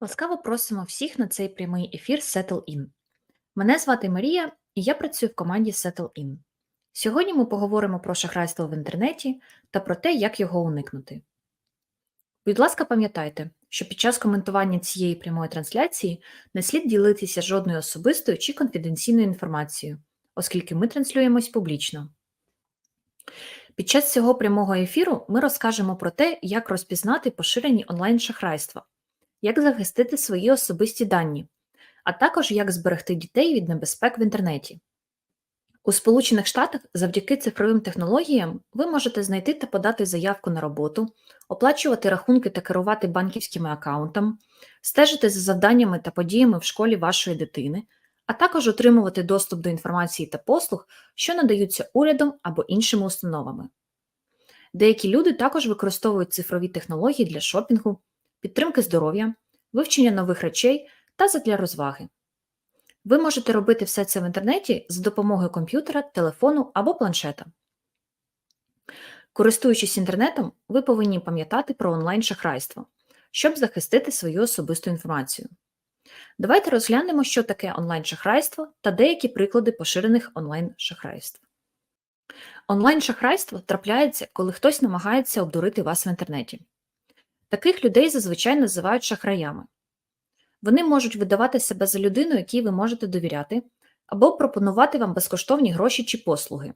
Ласкаво просимо всіх на цей прямий ефір Settle In. Мене звати Марія, і я працюю в команді Settle In. Сьогодні ми поговоримо про шахрайство в інтернеті та про те, як його уникнути. Будь ласка, пам'ятайте, що під час коментування цієї прямої трансляції не слід ділитися жодною особистою чи конфіденційною інформацією, оскільки ми транслюємось публічно. Під час цього прямого ефіру ми розкажемо про те, як розпізнати поширені онлайн-шахрайства, як захистити свої особисті дані, а також як зберегти дітей від небезпек в інтернеті. У Сполучених Штатах завдяки цифровим технологіям ви можете знайти та подати заявку на роботу, оплачувати рахунки та керувати банківськими аккаунтами, стежити за завданнями та подіями в школі вашої дитини, а також отримувати доступ до інформації та послуг, що надаються урядом або іншими установами. Деякі люди також використовують цифрові технології для шопінгу, підтримки здоров'я, вивчення нових речей та задля розваги. Ви можете робити все це в інтернеті за допомогою комп'ютера, телефону або планшета. Користуючись інтернетом, ви повинні пам'ятати про онлайн-шахрайство, щоб захистити свою особисту інформацію. Давайте розглянемо, що таке онлайн-шахрайство та деякі приклади поширених онлайн-шахрайств. Онлайн-шахрайство трапляється, коли хтось намагається обдурити вас в інтернеті. Таких людей зазвичай називають шахраями. Вони можуть видавати себе за людину, якій ви можете довіряти, або пропонувати вам безкоштовні гроші чи послуги.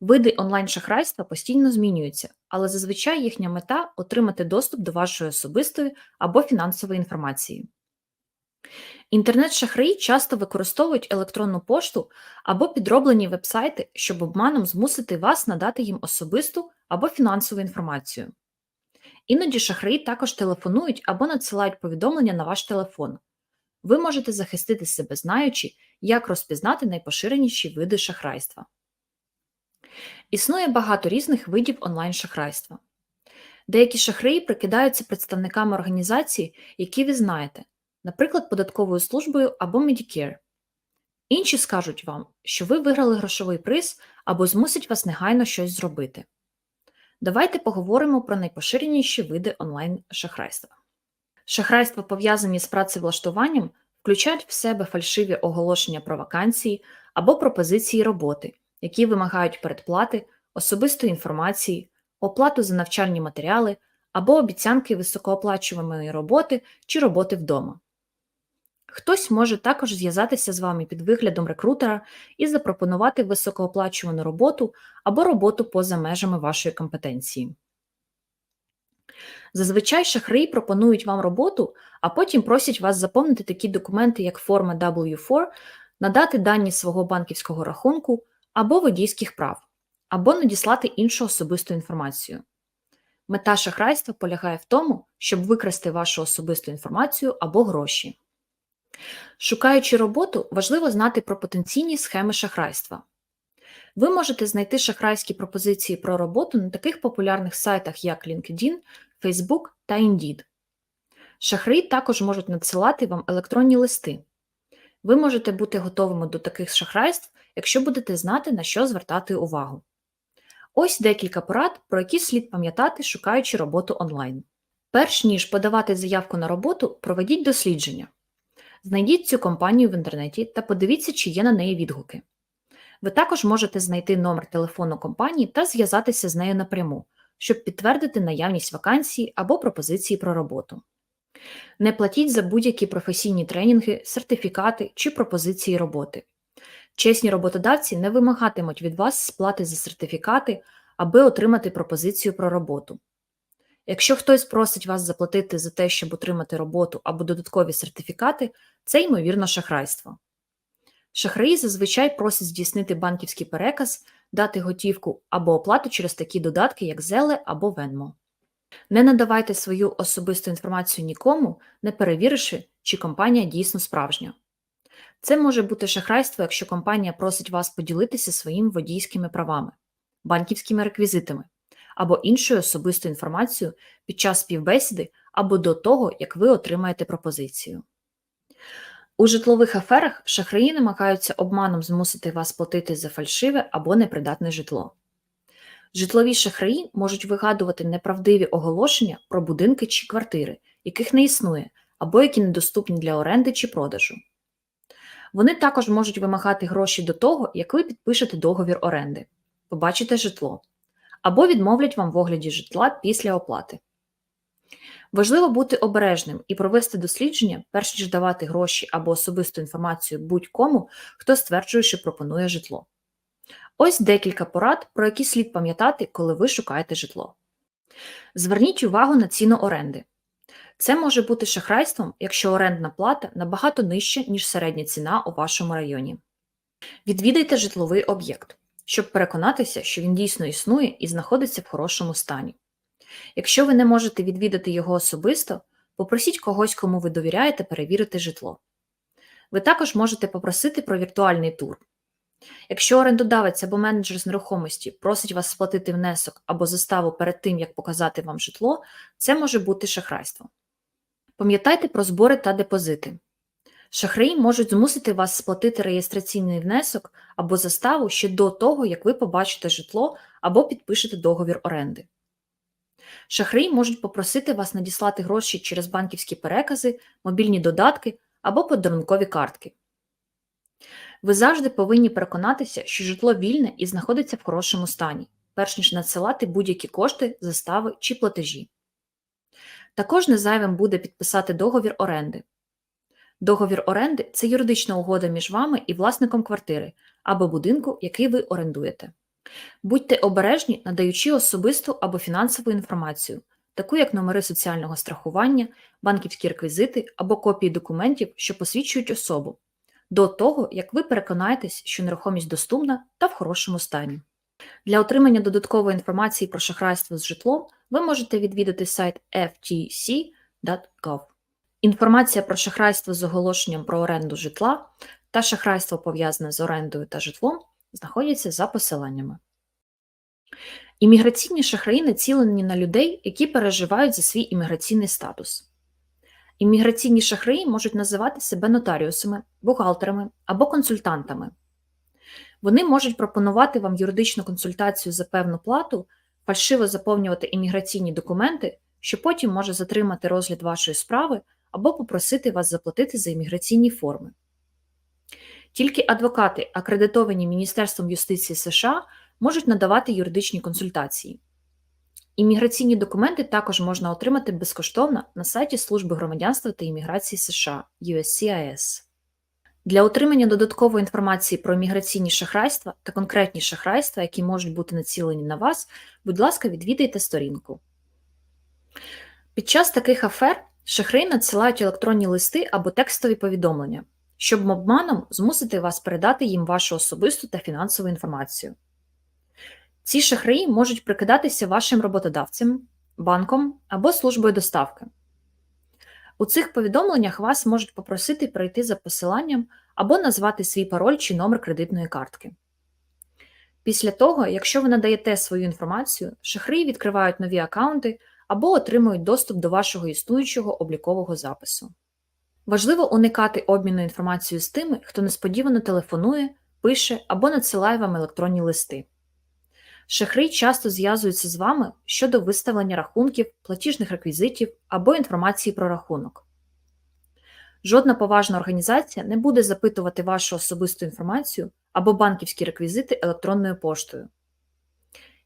Види онлайн-шахрайства постійно змінюються, але зазвичай їхня мета отримати доступ до вашої особистої або фінансової інформації. Інтернет-шахраї часто використовують електронну пошту або підроблені вебсайти, щоб обманом змусити вас надати їм особисту або фінансову інформацію. Іноді шахраї також телефонують або надсилають повідомлення на ваш телефон. Ви можете захистити себе, знаючи, як розпізнати найпоширеніші види шахрайства. Існує багато різних видів онлайн-шахрайства. Деякі шахраї прикидаються представниками організації, які ви знаєте, наприклад, податковою службою або Medicare. Інші скажуть вам, що ви виграли грошовий приз або змусять вас негайно щось зробити. Давайте поговоримо про найпоширеніші види онлайн-шахрайства. Шахрайства, пов'язані з працевлаштуванням, включають в себе фальшиві оголошення про вакансії або пропозиції роботи, які вимагають передплати, особистої інформації, оплату за навчальні матеріали або обіцянки високооплачуваної роботи чи роботи вдома. Хтось може також зв'язатися з вами під виглядом рекрутера і запропонувати високооплачувану роботу або роботу поза межами вашої компетенції. Зазвичай шахраї пропонують вам роботу, а потім просять вас заповнити такі документи, як форма W4, надати дані свого банківського рахунку або водійських прав, або надіслати іншу особисту інформацію. Мета шахрайства полягає в тому, щоб викрасти вашу особисту інформацію або гроші. Шукаючи роботу, важливо знати про потенційні схеми шахрайства. Ви можете знайти шахрайські пропозиції про роботу на таких популярних сайтах, як LinkedIn, Facebook та Indeed. Шахраї також можуть надсилати вам електронні листи. Ви можете бути готовими до таких шахрайств, якщо будете знати, на що звертати увагу. Ось декілька порад, про які слід пам'ятати, шукаючи роботу онлайн. Перш ніж подавати заявку на роботу, проведіть дослідження. Знайдіть цю компанію в інтернеті та подивіться, чи є на неї відгуки. Ви також можете знайти номер телефону компанії та зв'язатися з нею напряму, щоб підтвердити наявність вакансії або пропозиції про роботу. Не платіть за будь-які професійні тренінги, сертифікати чи пропозиції роботи. Чесні роботодавці не вимагатимуть від вас сплати за сертифікати, аби отримати пропозицію про роботу. Якщо хтось просить вас заплатити за те, щоб отримати роботу або додаткові сертифікати, це ймовірно шахрайство. Шахраї зазвичай просять здійснити банківський переказ, дати готівку або оплату через такі додатки, як Zelle або Venmo. Не надавайте свою особисту інформацію нікому, не перевіривши, чи компанія дійсно справжня. Це може бути шахрайство, якщо компанія просить вас поділитися своїми водійськими правами, банківськими реквізитами або іншою особистою інформацією під час співбесіди або до того, як ви отримаєте пропозицію. У житлових аферах шахраї намагаються обманом змусити вас платити за фальшиве або непридатне житло. Житлові шахраї можуть вигадувати неправдиві оголошення про будинки чи квартири, яких не існує, або які недоступні для оренди чи продажу. Вони також можуть вимагати гроші до того, як ви підпишете договір оренди, побачите житло, або відмовлять вам в огляді житла після оплати. Важливо бути обережним і провести дослідження, перш ніж давати гроші або особисту інформацію будь-кому, хто стверджує, що пропонує житло. Ось декілька порад, про які слід пам'ятати, коли ви шукаєте житло. Зверніть увагу на ціну оренди. Це може бути шахрайством, якщо орендна плата набагато нижча, ніж середня ціна у вашому районі. Відвідайте житловий об'єкт, щоб переконатися, що він дійсно існує і знаходиться в хорошому стані. Якщо ви не можете відвідати його особисто, попросіть когось, кому ви довіряєте, перевірити житло. Ви також можете попросити про віртуальний тур. Якщо орендодавець або менеджер з нерухомості просить вас сплатити внесок або заставу перед тим, як показати вам житло, це може бути шахрайством. Пам'ятайте про збори та депозити. Шахраї можуть змусити вас сплатити реєстраційний внесок або заставу ще до того, як ви побачите житло або підпишете договір оренди. Шахраї можуть попросити вас надіслати гроші через банківські перекази, мобільні додатки або подарункові картки. Ви завжди повинні переконатися, що житло вільне і знаходиться в хорошому стані, перш ніж надсилати будь-які кошти, застави чи платежі. Також незайвим буде підписати договір оренди. Договір оренди це юридична угода між вами і власником квартири або будинку, який ви орендуєте. Будьте обережні, надаючи особисту або фінансову інформацію, таку як номери соціального страхування, банківські реквізити або копії документів, що посвідчують особу, до того, як ви переконаєтесь, що нерухомість доступна та в хорошому стані. Для отримання додаткової інформації про шахрайство з житлом ви можете відвідати сайт ftc.gov. Інформація про шахрайство з оголошенням про оренду житла та шахрайство пов'язане з орендою та житлом знаходяться за посиланнями. Імміграційні шахраї націлені на людей, які переживають за свій імміграційний статус. Імміграційні шахраї можуть називати себе нотаріусами, бухгалтерами або консультантами. Вони можуть пропонувати вам юридичну консультацію за певну плату, фальшиво заповнювати імміграційні документи, що потім може затримати розгляд вашої справи або попросити вас заплатити за імміграційні форми. Тільки адвокати, акредитовані Міністерством юстиції США, можуть надавати юридичні консультації. Імміграційні документи також можна отримати безкоштовно на сайті Служби громадянства та імміграції США USCIS. Для отримання додаткової інформації про імміграційні шахрайства та конкретні шахрайства, які можуть бути націлені на вас, будь ласка, відвідайте сторінку. Під час таких афер шахраї надсилають електронні листи або текстові повідомлення, щоб обманом змусити вас передати їм вашу особисту та фінансову інформацію. Ці шахраї можуть прикидатися вашим роботодавцем, банком або службою доставки. У цих повідомленнях вас можуть попросити пройти за посиланням або назвати свій пароль чи номер кредитної картки. Після того, якщо ви надаєте свою інформацію, шахраї відкривають нові аккаунти або отримують доступ до вашого існуючого облікового запису. Важливо уникати обміну інформацією з тими, хто несподівано телефонує, пише або надсилає вам електронні листи. Шахраї часто зв'язуються з вами щодо виставлення рахунків, платіжних реквізитів або інформації про рахунок. Жодна поважна організація не буде запитувати вашу особисту інформацію або банківські реквізити електронною поштою.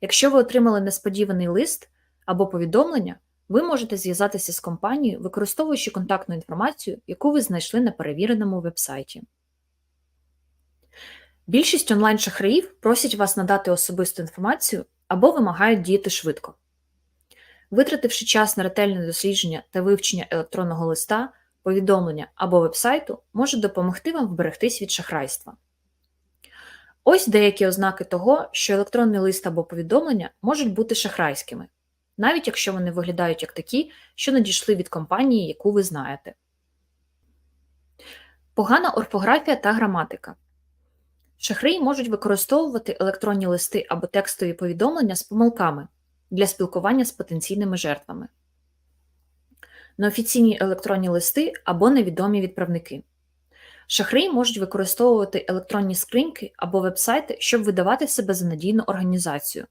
Якщо ви отримали несподіваний лист або повідомлення, ви можете зв'язатися з компанією, використовуючи контактну інформацію, яку ви знайшли на перевіреному вебсайті. Більшість онлайн-шахраїв просять вас надати особисту інформацію або вимагають діяти швидко. Витративши час на ретельне дослідження та вивчення електронного листа, повідомлення або вебсайту, може допомогти вам вберегтись від шахрайства. Ось деякі ознаки того, що електронний лист або повідомлення можуть бути шахрайськими, навіть якщо вони виглядають як такі, що надійшли від компанії, яку ви знаєте. Погана орфографія та граматика. Шахраї можуть використовувати електронні листи або текстові повідомлення з помилками для спілкування з потенційними жертвами, неофіційні електронні листи або невідомі відправники. Шахраї можуть використовувати електронні скриньки або вебсайти, щоб видавати себе за надійну організацію.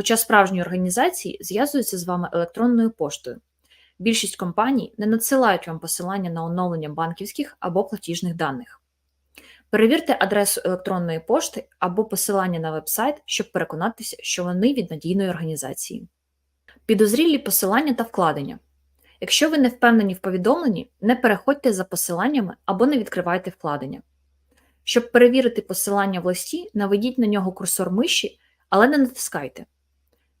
Хоча справжні організації зв'язуються з вами електронною поштою, більшість компаній не надсилають вам посилання на оновлення банківських або платіжних даних. Перевірте адресу електронної пошти або посилання на вебсайт, щоб переконатися, що вони від надійної організації. Підозрілі посилання та вкладення. Якщо ви не впевнені в повідомленні, не переходьте за посиланнями або не відкривайте вкладення. Щоб перевірити посилання в листі, наведіть на нього курсор миші, але не натискайте.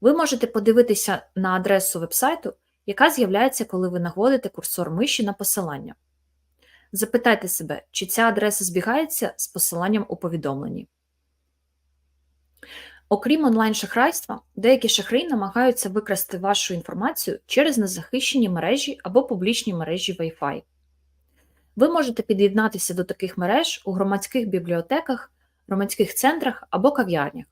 Ви можете подивитися на адресу вебсайту, яка з'являється, коли ви наводите курсор миші на посилання. Запитайте себе, чи ця адреса збігається з посиланням у повідомленні. Окрім онлайн-шахрайства, деякі шахраї намагаються викрасти вашу інформацію через незахищені мережі або публічні мережі Wi-Fi. Ви можете під'єднатися до таких мереж у громадських бібліотеках, громадських центрах або кав'ярнях.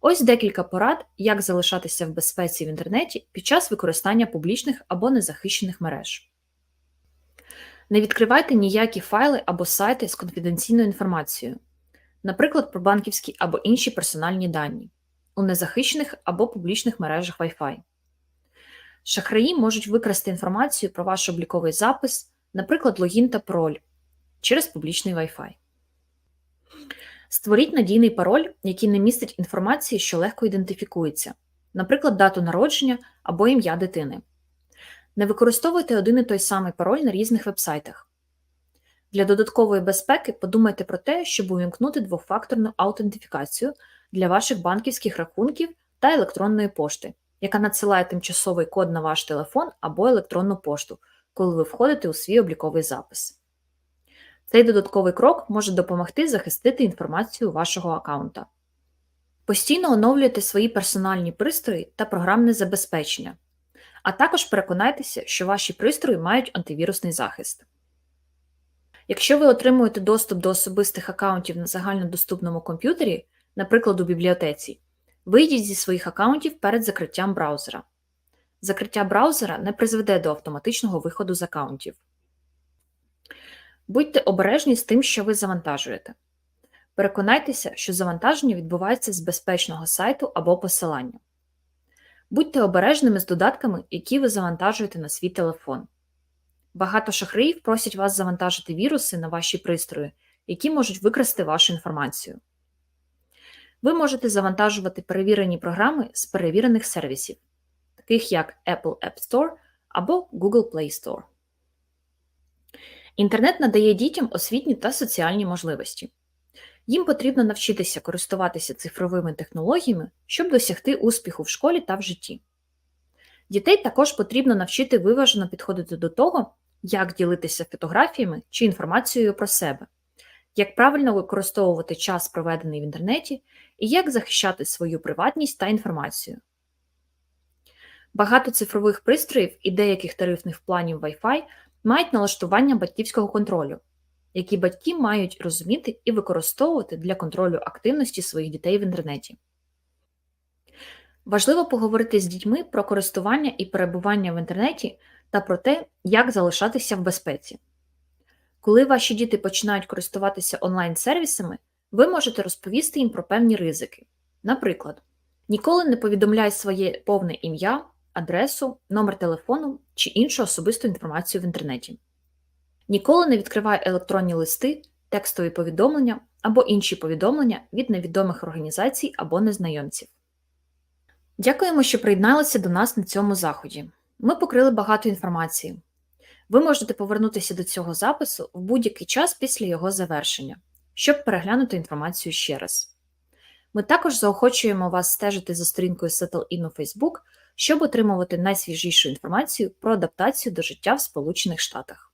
Ось декілька порад, як залишатися в безпеці в інтернеті під час використання публічних або незахищених мереж. Не відкривайте ніякі файли або сайти з конфіденційною інформацією, наприклад, про банківські або інші персональні дані у незахищених або публічних мережах Wi-Fi. Шахраї можуть викрасти інформацію про ваш обліковий запис, наприклад, логін та пароль через публічний Wi-Fi. Створіть надійний пароль, який не містить інформації, що легко ідентифікується, наприклад, дату народження або ім'я дитини. Не використовуйте один і той самий пароль на різних вебсайтах. Для додаткової безпеки подумайте про те, щоб увімкнути двофакторну аутентифікацію для ваших банківських рахунків та електронної пошти, яка надсилає тимчасовий код на ваш телефон або електронну пошту, коли ви входите у свій обліковий запис. Цей додатковий крок може допомогти захистити інформацію вашого аккаунта. Постійно оновлюйте свої персональні пристрої та програмне забезпечення, а також переконайтеся, що ваші пристрої мають антивірусний захист. Якщо ви отримуєте доступ до особистих аккаунтів на загальнодоступному комп'ютері, наприклад, у бібліотеці, вийдіть зі своїх аккаунтів перед закриттям браузера. Закриття браузера не призведе до автоматичного виходу з аккаунтів. Будьте обережні з тим, що ви завантажуєте. Переконайтеся, що завантаження відбувається з безпечного сайту або посилання. Будьте обережними з додатками, які ви завантажуєте на свій телефон. Багато шахраїв просять вас завантажити віруси на ваші пристрої, які можуть викрасти вашу інформацію. Ви можете завантажувати перевірені програми з перевірених сервісів, таких як Apple App Store або Google Play Store. Інтернет надає дітям освітні та соціальні можливості. Їм потрібно навчитися користуватися цифровими технологіями, щоб досягти успіху в школі та в житті. Дітей також потрібно навчити виважено підходити до того, як ділитися фотографіями чи інформацією про себе, як правильно використовувати час, проведений в інтернеті, і як захищати свою приватність та інформацію. Багато цифрових пристроїв і деяких тарифних планів Wi-Fi мають налаштування батьківського контролю, які батьки мають розуміти і використовувати для контролю активності своїх дітей в інтернеті. Важливо поговорити з дітьми про користування і перебування в інтернеті та про те, як залишатися в безпеці. Коли ваші діти починають користуватися онлайн-сервісами, ви можете розповісти їм про певні ризики. Наприклад, ніколи не повідомляй своє повне ім'я, адресу, номер телефону чи іншу особисту інформацію в інтернеті. Ніколи не відкривай електронні листи, текстові повідомлення або інші повідомлення від невідомих організацій або незнайомців. Дякуємо, що приєдналися до нас на цьому заході. Ми покрили багато інформації. Ви можете повернутися до цього запису в будь-який час після його завершення, щоб переглянути інформацію ще раз. Ми також заохочуємо вас стежити за сторінкою Settle-In у Facebook, щоб отримувати найсвіжішу інформацію про адаптацію до життя в Сполучених Штатах.